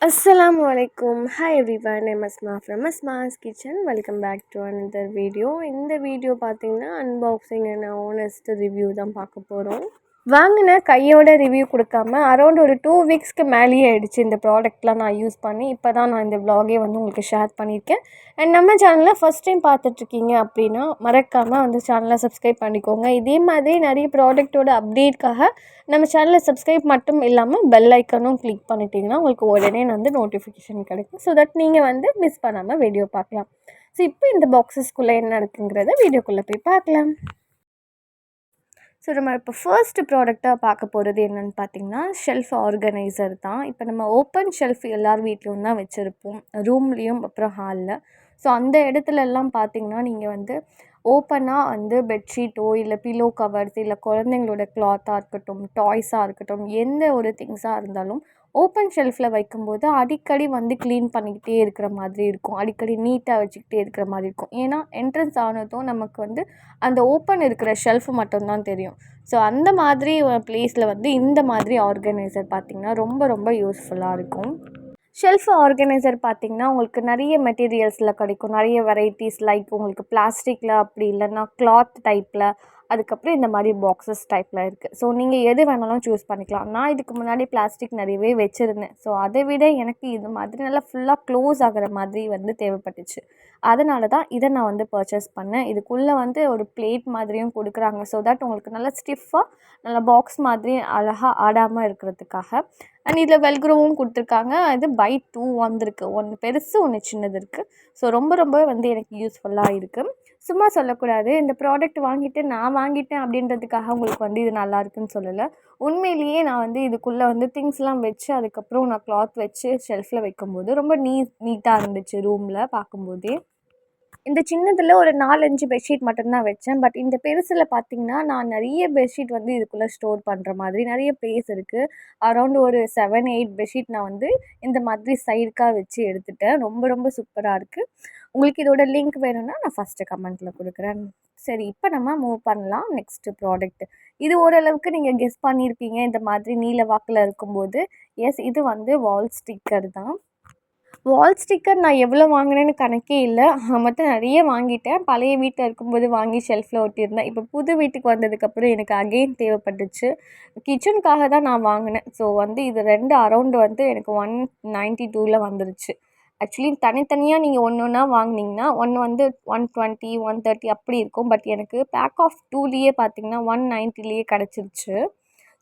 அஸ்லாம் அலைக்கும் hi everyone I'm Asma from Asma's kitchen welcome back to another video இந்த வீடியோ பார்த்தீங்கன்னா அன்பாக்சிங் அண்ட் ஓனஸ்ட் ரிவ்யூ தான் பார்க்க போகிறோம் வாங்கின கையோட ரிவ்யூ கொடுக்காம அரௌண்ட் ஒரு டூ வீக்ஸ்க்கு மேலேயே ஆயிடுச்சு இந்த ப்ராடக்ட்லாம் நான் யூஸ் பண்ணி. இப்போ தான் நான் இந்த வ்ளாகே வந்து உங்களுக்கு ஷேர் பண்ணியிருக்கேன். அண்ட் நம்ம சேனலில் ஃபஸ்ட் டைம் பார்த்துட்ருக்கீங்க அப்படின்னா மறக்காமல் வந்து சேனலை சப்ஸ்கிரைப் பண்ணிக்கோங்க. இதே மாதிரி நிறைய ப்ராடக்ட்டோட அப்டேட்காக நம்ம சேனலை சப்ஸ்கிரைப் மட்டும் இல்லாமல் பெல் ஐக்கனும் கிளிக் பண்ணிட்டீங்கன்னா உங்களுக்கு உடனே வந்து நோட்டிஃபிகேஷன் கிடைக்கும். ஸோ தட் நீங்கள் வந்து மிஸ் பண்ணாமல் வீடியோ பார்க்கலாம். ஸோ இப்போ இந்த பாக்ஸஸ்க்குள்ளே என்ன இருக்குங்கிறத வீடியோக்குள்ளே போய் பார்க்கலாம். ஸோ நம்ம இப்போ ஃபர்ஸ்ட்டு ப்ராடக்டாக பார்க்க போகிறது என்னென்னு பார்த்தீங்கன்னா ஷெல்ஃப் ஆர்கனைசர் தான். இப்போ நம்ம ஓப்பன் ஷெல்ஃப் எல்லார் வீட்லேயும் தான் வச்சுருப்போம். ரூம்லேயும் அப்புறம் ஹாலில் ஸோ அந்த இடத்துலலாம் பார்த்தீங்கன்னா நீங்கள் வந்து ஓப்பனாக வந்து பெட்ஷீட்டோ இல்லை பில்லோ கவர்ஸ் இல்லை குழந்தைங்களோட கிளாத்தாக இருக்கட்டும் டாய்ஸாக இருக்கட்டும் எந்த ஒரு திங்ஸாக இருந்தாலும் ஓப்பன் ஷெல்ஃபில் வைக்கும்போது அடிக்கடி வந்து க்ளீன் பண்ணிக்கிட்டே இருக்கிற மாதிரி இருக்கும். அடிக்கடி நீட்டாக வச்சுக்கிட்டே இருக்கிற மாதிரி இருக்கும். ஏன்னா என்ட்ரன்ஸ் ஆனதும் நமக்கு வந்து அந்த ஓப்பன் இருக்கிற ஷெல்ஃப் மட்டும்தான் தெரியும். ஸோ அந்த மாதிரி ப்ளேஸில் வந்து இந்த மாதிரி ஆர்கனைசர் பார்த்திங்கன்னா ரொம்ப ரொம்ப யூஸ்ஃபுல்லாக இருக்கும். ஷெல்ஃப் ஆர்கனைசர் பார்த்திங்கன்னா உங்களுக்கு நிறைய மெட்டீரியல்ஸில் கிடைக்கும். நிறைய வெரைட்டிஸ் லைக் உங்களுக்கு பிளாஸ்டிக்கில் அப்படி இல்லைன்னா கிளாத் டைப்பில் அதுக்கப்புறம் இந்த மாதிரி பாக்ஸஸ் டைப்பில் இருக்குது ஸோ நீங்கள் எது வேணாலும் சூஸ் பண்ணிக்கலாம். நான் இதுக்கு முன்னாடி பிளாஸ்டிக் நிறையவே வச்சுருந்தேன். ஸோ அதை விட எனக்கு இது மாதிரி நல்லா ஃபுல்லாக க்ளோஸ் ஆகிற மாதிரி வந்து தேவைப்பட்டுச்சு. அதனால தான் இதை நான் வந்து பர்ச்சேஸ் பண்ணேன். இதுக்குள்ளே வந்து ஒரு பிளேட் மாதிரியும் கொடுக்குறாங்க. ஸோ தட் உங்களுக்கு நல்லா ஸ்டிஃபாக நல்லா பாக்ஸ் மாதிரி அழகாக ஆடாமல் இருக்கிறதுக்காக. அண்ட் இதில் வெல்க்ரோவும் கொடுத்துருக்காங்க. இது பை டூ வந்திருக்கு. ஒன்று பெருசு ஒன்று சின்னது இருக்குது ஸோ ரொம்ப ரொம்ப வந்து எனக்கு யூஸ்ஃபுல்லாக இருக்குது சும்மா சொல்லக்கூடாது. இந்த ப்ராடக்ட் வாங்கிட்டு நான் வாங்கிட்டேன் அப்படின்றதுக்காக உங்களுக்கு வந்து இது நல்லா இருக்குன்னு சொல்லலை. உண்மையிலேயே நான் வந்து இதுக்குள்ளே வந்து திங்ஸ்லாம் வச்சு அதுக்கப்புறம் நான் கிளாத் வச்சு ஷெல்ஃபில் வைக்கும்போது ரொம்ப நீ நீட்டாக இருந்துச்சு ரூமில் பார்க்கும்போதே. இந்த சின்னதில் ஒரு நாலஞ்சு பெட்ஷீட் மட்டும்தான் வச்சேன். பட் இந்த பெருசில் பார்த்தீங்கன்னா நான் நிறைய பெட்ஷீட் வந்து இதுக்குள்ளே ஸ்டோர் பண்ணுற மாதிரி நிறைய ப்ளேஸ் இருக்குது அரௌண்ட் ஒரு செவன் எயிட் பெட்ஷீட் நான் வந்து இந்த மாதிரி சைடுக்காக வச்சு எடுத்துட்டேன். ரொம்ப ரொம்ப சூப்பராக இருக்குது உங்களுக்கு இதோட லிங்க் வேணும்னா நான் ஃபஸ்ட்டு கமெண்ட்டில் கொடுக்குறேன். சரி இப்போ நம்ம மூவ் பண்ணலாம். நெக்ஸ்ட்டு ப்ராடக்ட் இது ஓரளவுக்கு நீங்கள் கெஸ் பண்ணியிருப்பீங்க இந்த மாதிரி நீல வாக்கில் இருக்கும்போது. எஸ் இது வந்து வால் ஸ்டிக்கர் தான். வால் ஸ்டிக்கர் நான் எவ்வளோ வாங்கினேன்னு கணக்கே இல்லை. மொத்தம் நிறைய வாங்கிட்டேன். பழைய வீட்டில் இருக்கும்போது வாங்கி ஷெல்ஃபில் ஒட்டியிருந்தேன். இப்போ புது வீட்டுக்கு வந்ததுக்கப்புறம் எனக்கு அகெயின் தேவைப்பட்டுச்சு. கிச்சனுக்காக தான் நான் வாங்கினேன். ஸோ வந்து இது ரெண்டு அரௌண்டு வந்து எனக்கு ஒன் நைன்ட்டி டூவில் வந்துருச்சு. ஆக்சுவலி தனித்தனியாக நீங்கள் ஒன்று ஒன்றா வாங்கினீங்கன்னா ஒன்று வந்து ஒன் டுவெண்ட்டி ஒன் தேர்ட்டி அப்படி இருக்கும். பட் எனக்கு பேக் ஆஃப் டூலேயே பார்த்தீங்கன்னா ஒன் நைன்ட்டிலேயே கிடச்சிருச்சு.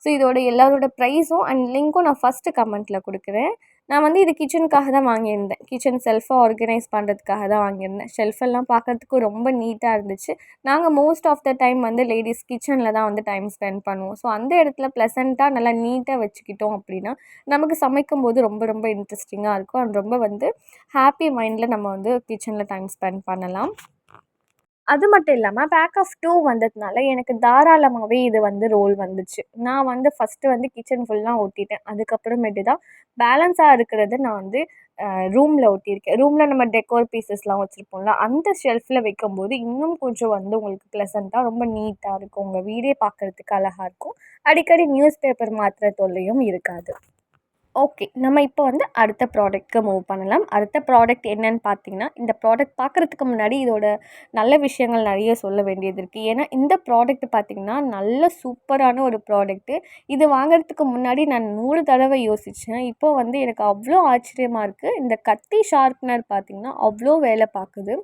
ஸோ இதோட எல்லாரோட ப்ரைஸும் அண்ட் லிங்க்கும் நான் ஃபஸ்ட்டு கமெண்ட்டில் கொடுக்குறேன். நான் வந்து இது கிச்சனுக்காக தான் வாங்கியிருந்தேன். கிச்சன் செல்ஃபை ஆர்கனைஸ் பண்ணுறதுக்காக தான் வாங்கியிருந்தேன். ஷெல்ஃபெல்லாம் பார்க்கறதுக்கு ரொம்ப நீட்டாக இருந்துச்சு. நாங்கள் மோஸ்ட் ஆஃப் த டைம் வந்து லேடிஸ் கிச்சனில் தான் வந்து டைம் ஸ்பெண்ட் பண்ணுவோம். ஸோ அந்த இடத்துல ப்ளசண்ட்டாக நல்லா நீட்டாக வச்சுக்கிட்டோம் அப்படின்னா நமக்கு சமைக்கும் போது ரொம்ப ரொம்ப இன்ட்ரெஸ்டிங்காக இருக்கும். அண்ட் ரொம்ப வந்து ஹாப்பி மைண்டில் நம்ம வந்து கிச்சனில் டைம் ஸ்பெண்ட் பண்ணலாம். அது மட்டும் இல்லாமல் பேக் ஆஃப் டூ வந்ததுனால எனக்கு தாராளமாகவே இது வந்து ரோல் வந்துச்சு. நான் வந்து ஃபஸ்ட்டு வந்து கிச்சன் ஃபுல்லாக ஒட்டிட்டேன். அதுக்கப்புறமேட்டு தான் பேலன்ஸாக இருக்கிறது நான் வந்து ரூமில் ஒட்டியிருக்கேன். ரூமில் நம்ம டெக்கோர் பீசஸ்லாம் வச்சுருப்போம்ல அந்த ஷெல்ஃபில் வைக்கும்போது இன்னும் கொஞ்சம் வந்து உங்களுக்கு ப்ளசண்ட்டாக ரொம்ப நீட்டாக இருக்கும். உங்கள் வீடே பார்க்குறதுக்கு அழகாக இருக்கும். அடிக்கடி நியூஸ் பேப்பர் மாற்றுற தொல்லையும் இருக்காது. ஓகே நம்ம இப்போ வந்து அடுத்த ப்ராடக்ட்க்கு மூவ் பண்ணலாம். அடுத்த ப்ராடக்ட் என்னன்னு பார்த்தீங்கன்னா இந்த ப்ராடக்ட் பார்க்குறதுக்கு முன்னாடி இதோட நல்ல விஷயங்கள் நிறைய சொல்ல வேண்டியது இருக்குது ஏன்னா இந்த ப்ராடக்ட் பார்த்திங்கன்னா நல்ல சூப்பரான ஒரு ப்ராடக்ட்டு இது வாங்குறதுக்கு முன்னாடி நான் நூறு தடவை யோசித்தேன் இப்போ வந்து எனக்கு அவ்வளோ ஆச்சரியமாக இருக்குது இந்த கத்தி ஷார்ப்னர் பார்த்திங்கன்னா அவ்வளோ வேலை பார்க்குது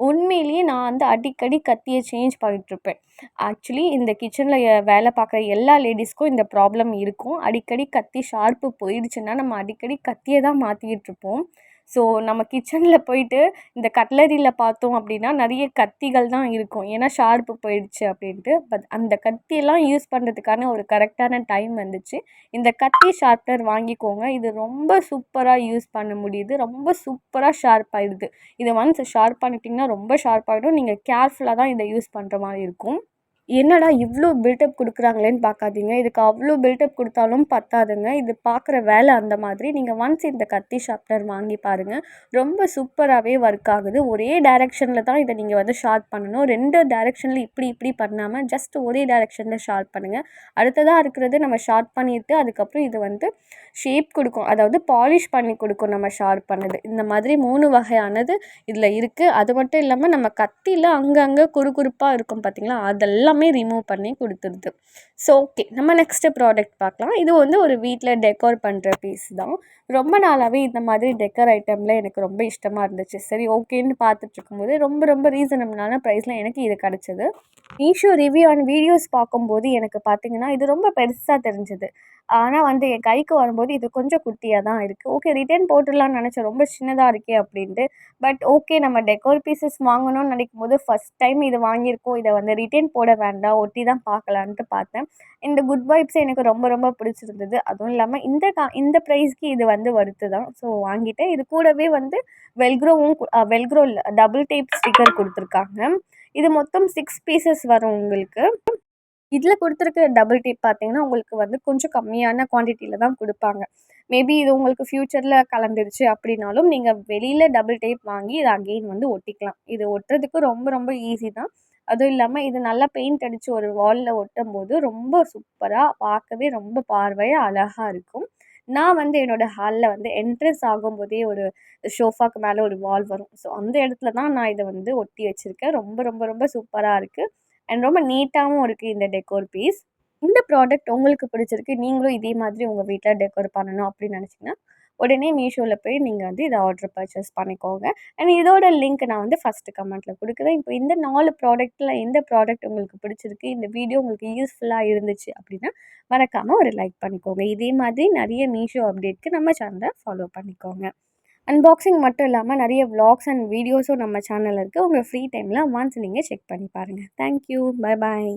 உண்மையிலேயே நான் வந்து அடிக்கடி கத்தியை சேஞ்ச் பண்ணிகிட்ருப்பேன் ஆக்சுவலி இந்த கிச்சனில் வேலை பார்க்குற எல்லா லேடிஸ்க்கும் இந்த ப்ராப்ளம் இருக்கும். அடிக்கடி கத்தி ஷார்ப்பு போயிடுச்சுன்னா நம்ம அடிக்கடி கத்தியை தான் மாற்றிக்கிட்டு இருப்போம் ஸோ நம்ம கிச்சனில் போயிட்டு இந்த கட்லரியில் பார்த்தோம் அப்படின்னா நிறைய கத்திகள் தான் இருக்கும். ஏன்னா ஷார்ப்பு போயிடுச்சு அப்படின்ட்டு. பட் அந்த கத்தியெல்லாம் யூஸ் பண்ணுறதுக்கான ஒரு கரெக்டான டைம் வந்துச்சு. இந்த கத்தி ஷார்ப்னர் வாங்கிக்கோங்க. இது ரொம்ப சூப்பராக யூஸ் பண்ண முடியுது. ரொம்ப சூப்பராக ஷார்ப் ஆகிடுது இதை ஒன்ஸ் ஷார்ப் பண்ணிட்டிங்கன்னா ரொம்ப ஷார்ப் ஆகிடும் நீங்கள் கேர்ஃபுல்லாக தான் இதை யூஸ் பண்ணுற மாதிரி இருக்கும். என்னடா இவ்வளோ பில்டப் கொடுக்குறாங்களேன்னு பார்க்காதீங்க இதுக்கு அவ்வளோ பில்டப் கொடுத்தாலும் பத்தாதுங்க. இது பார்க்குற வேலை அந்த மாதிரி. நீங்கள் ஒன்ஸ் இந்த கத்தி ஷார்ப்னர் வாங்கி பாருங்கள் ரொம்ப சூப்பராகவே ஒர்க் ஆகுது. ஒரே டைரெக்ஷனில் தான் இதை நீங்கள் வந்து ஷார்ப் பண்ணணும். ரெண்டு டைரெக்ஷனில் இப்படி இப்படி பண்ணாமல் ஜஸ்ட் ஒரே டைரெக்ஷனில் ஷார்ப் பண்ணுங்கள் அடுத்ததாக இருக்கிறது நம்ம ஷார்ப் பண்ணிவிட்டு அதுக்கப்புறம் இது வந்து ஷேப் கொடுக்கும். அதாவது பாலிஷ் பண்ணி கொடுக்கும் நம்ம ஷார்ப் பண்ணது. இந்த மாதிரி மூணு வகையானது இதில் இருக்குது அது மட்டும் இல்லாமல் நம்ம கத்தியில் அங்கங்கே குறுகுறுப்பாக இருக்கும் பார்த்திங்களா அதெல்லாம் ரிமூவ் பண்ணி கொடுத்துருது. ஸோ ஓகே நம்ம நெக்ஸ்ட்டு ப்ராடக்ட் பார்க்கலாம். இது வந்து ஒரு வீட்டில் டெக்கோர் பண்ணுற பீஸ் தான். ரொம்ப நாளாகவே இந்த மாதிரி டெக்கர் ஐட்டமில் எனக்கு ரொம்ப இஷ்டமாக இருந்துச்சு. சரி ஓகேன்னு பார்த்துட்டு இருக்கும்போது ரொம்ப ரொம்ப ரீசனபிளான ப்ரைஸில் எனக்கு இது கிடச்சிது. மீஷோ ரிவ்யூ அண்ட் வீடியோஸ் பார்க்கும்போது எனக்கு பார்த்திங்கன்னா இது ரொம்ப பெருசாக தெரிஞ்சுது. ஆனால் வந்து என் கைக்கு வரும்போது இது கொஞ்சம் குட்டியாக தான் இருக்குது ஓகே ரிட்டர்ன் போட்டுடலான்னு நினச்சேன். ரொம்ப சின்னதாக இருக்கே அப்படின்ட்டு. பட் ஓகே நம்ம டெக்கோர் பீசஸ் வாங்கணும்னு நினைக்கும் போது ஃபஸ்ட் டைம் இது வாங்கியிருக்கோம். இதை வந்து ரிட்டர்ன் போட வேண்டாம். ஒட்டி தான் பார்க்கலான்ட்டு பார்த்தேன். இந்த குட் வைப்ஸ் எனக்கு ரொம்ப ரொம்ப பிடிச்சிருந்தது. அதுவும் இல்லாமல் இந்த கா இந்த ப்ரைஸ்க்கு இது வந்து வருத்து தான். ஸோ வாங்கிட்டேன். இது கூடவே வந்து வெல்க்ரோவும் வெல்க்ரோ டபுள் டேப் ஸ்டிக்கர் கொடுத்துருக்காங்க. இது மொத்தம் சிக்ஸ் பீசஸ் வரும் உங்களுக்கு. இதில் கொடுத்துருக்க டபுள் டேப் பார்த்தீங்கன்னா உங்களுக்கு வந்து கொஞ்சம் கம்மியான குவான்டிட்டியில் தான் கொடுப்பாங்க. மேபி இது உங்களுக்கு ஃப்யூச்சரில் கலந்துருச்சு அப்படின்னாலும் நீங்கள் வெளியில் டபுள் டேப் வாங்கி இதை அகெயின் வந்து ஒட்டிக்கலாம். இது ஒட்டுறதுக்கு ரொம்ப ரொம்ப ஈஸி தான். அதுவும் இல்லாமல் இது நல்லா பெயிண்ட் அடித்து ஒரு வாலில் ஒட்டும் போது ரொம்ப சூப்பராக பார்க்கவே ரொம்ப பார்வையாக அழகாக இருக்கும். நான் வந்து என்னோடய ஹாலில் வந்து என்ட்ரன்ஸ் ஆகும்போதே ஒரு ஷோஃபாக்கு மேலே ஒரு வால் வரும். ஸோ அந்த இடத்துல தான் நான் இதை வந்து ஒட்டி வச்சுருக்கேன். ரொம்ப ரொம்ப ரொம்ப சூப்பராக இருக்குது அண்ட் ரொம்ப நீட்டாகவும் இருக்குது இந்த டெக்கோர் பீஸ் இந்த ப்ராடக்ட் உங்களுக்கு பிடிச்சிருக்கு நீங்களும் இதே மாதிரி உங்கள் வீட்டில் டெக்கோர் பண்ணணும் அப்படின்னு நினச்சிங்கன்னா உடனே மீஷோவில் போய் நீங்கள் வந்து இதை ஆர்டர் பர்ச்சேஸ் பண்ணிக்கோங்க. அண்ட் இதோட லிங்க் நான் வந்து ஃபஸ்ட்டு கமெண்ட்டில் கொடுக்குறேன். இப்போ இந்த நாலு ப்ராடக்ட்டில் எந்த ப்ராடக்ட் உங்களுக்கு பிடிச்சிருக்கு இந்த வீடியோ உங்களுக்கு யூஸ்ஃபுல்லாக இருந்துச்சு அப்படின்னா மறக்காமல் ஒரு லைக் பண்ணிக்கோங்க. இதே மாதிரி நிறைய மீஷோ அப்டேட்க்கு நம்ம சேனலை ஃபாலோ பண்ணிக்கோங்க. அன்பாக்சிங் மட்டும் இல்லாமல் நிறைய வ்ளாக்ஸ் அண்ட் வீடியோஸும் நம்ம சேனலில் இருக்குது உங்கள் ஃப்ரீ டைமில் ஒன்ஸ் நீங்கள் செக் பண்ணி பாருங்கள் தேங்க்யூ பை பாய்